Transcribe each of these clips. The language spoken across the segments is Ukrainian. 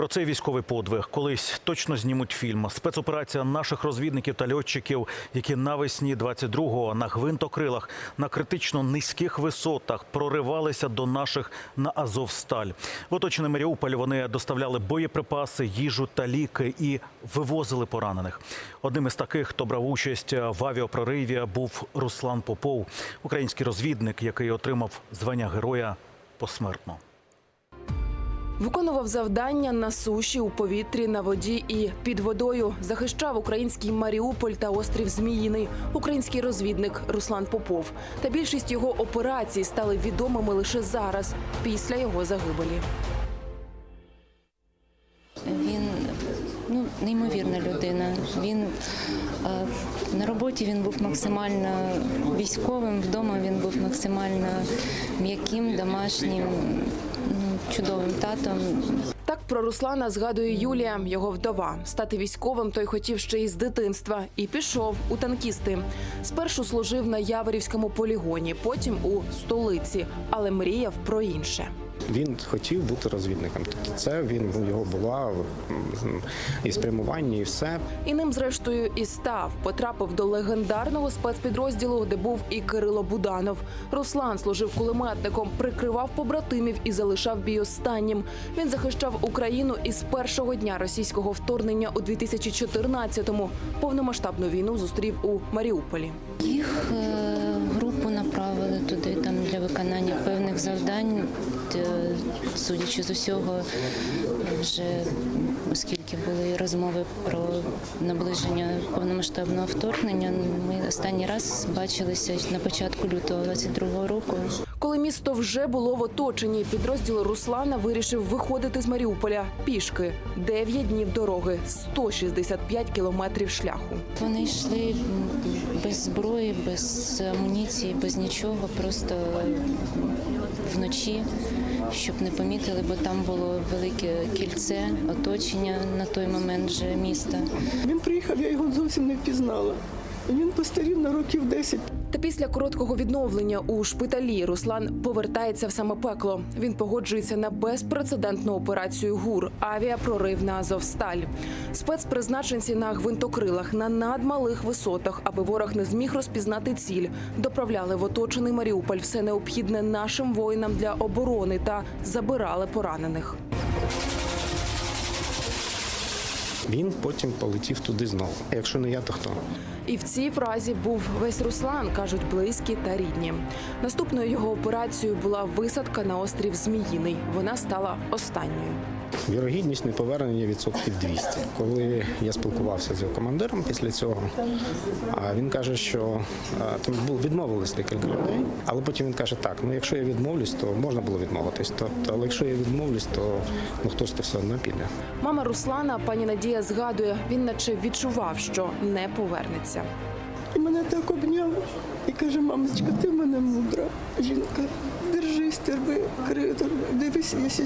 Про цей військовий подвиг колись точно знімуть фільм. Спецоперація наших розвідників та льотчиків, які навесні 22-го на гвинтокрилах на критично низьких висотах проривалися до наших на Азовсталь. В оточений Маріуполь вони доставляли боєприпаси, їжу та ліки і вивозили поранених. Одним із таких, хто брав участь в авіапрориві, був Руслан Попов, український розвідник, який отримав звання героя посмертно. Виконував завдання на суші, у повітрі, на воді і під водою. Захищав український Маріуполь та острів Зміїний. Український розвідник Руслан Попов. Та більшість його операцій стали відомими лише зараз, після його загибелі. Він ну, неймовірна людина. Він е, на роботі він був максимально військовим, вдома він був максимально м'яким, домашнім, чудовим татом. Так про Руслана згадує Юлія, його вдова. Стати військовим той хотів ще із дитинства і пішов у танкісти. Спершу служив на Яворівському полігоні, потім у столиці, але мріяв про інше. Він хотів бути розвідником. Тобто це він у його була і спрямування, і все. І ним, зрештою, і став. Потрапив до легендарного спецпідрозділу, де був і Кирило Буданов. Руслан служив кулеметником, прикривав побратимів і залишав бій останнім. Він захищав Україну із першого дня російського вторгнення у 2014-му. Повномасштабну війну зустрів у Маріуполі. Їх е, групу направили туди там для виконання певних завдань. Е, Судячи з усього, вже оскільки були розмови про наближення повномасштабного вторгнення, ми останній раз бачилися на початку лютого 22-го року. Коли місто вже було в оточенні, підрозділ Руслана вирішив виходити з Маріуполя пішки. Дев'ять днів дороги, 165 кілометрів шляху. Вони йшли без зброї, без амуніції, без нічого, просто вночі, щоб не помітили, бо там було велике кільце, оточення на той момент вже міста. Він приїхав, я його зовсім не впізнала. Він постарів на років 10. Та після короткого відновлення у шпиталі Руслан повертається в саме пекло. Він погоджується на безпрецедентну операцію ГУР авіапрорив на Азовсталь. Спецпризначенці на гвинтокрилах на надмалих висотах, аби ворог не зміг розпізнати ціль, доправляли в оточений Маріуполь все необхідне нашим воїнам для оборони та забирали поранених. Він потім полетів туди знову. Якщо не я, то хто? І в цій фразі був весь Руслан, кажуть близькі та рідні. Наступною його операцією була висадка на острів Зміїний. Вона стала останньою. Вірогідність неповернення відсотків 200. Коли я спілкувався з його командиром після цього, він каже, що там відмовились декілька людей, але потім він каже, так, ну якщо я відмовлюсь, то можна було відмовитись. Тобто, але якщо я відмовлюсь, то ну хто ж то все одно піде. Мама Руслана, пані Надія, згадує, він наче відчував, що не повернеться. І мене так обняв і каже, мамочка, ти в мене мудра жінка. Держись, терпи, кри- дивись, якщо,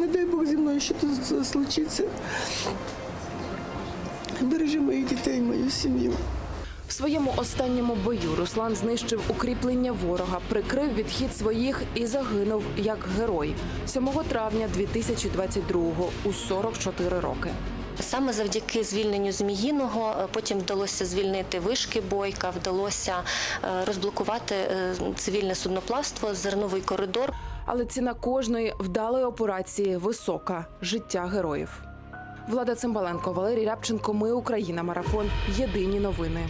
не дай Бог зі мною що тут случиться. Бережи моїх дітей, мою сім'ю. В своєму останньому бою Руслан знищив укріплення ворога, прикрив відхід своїх і загинув як герой 7 травня 2022-го у 44 роки. Саме завдяки звільненню Зміїного е, потім вдалося звільнити вишки бойка, вдалося е, розблокувати е, цивільне судноплавство, зерновий коридор. Але ціна кожної вдалої операції висока життя героїв. Влада Цимбаленко, Валерій Рябченко. Ми Україна. Марафон. Єдині новини.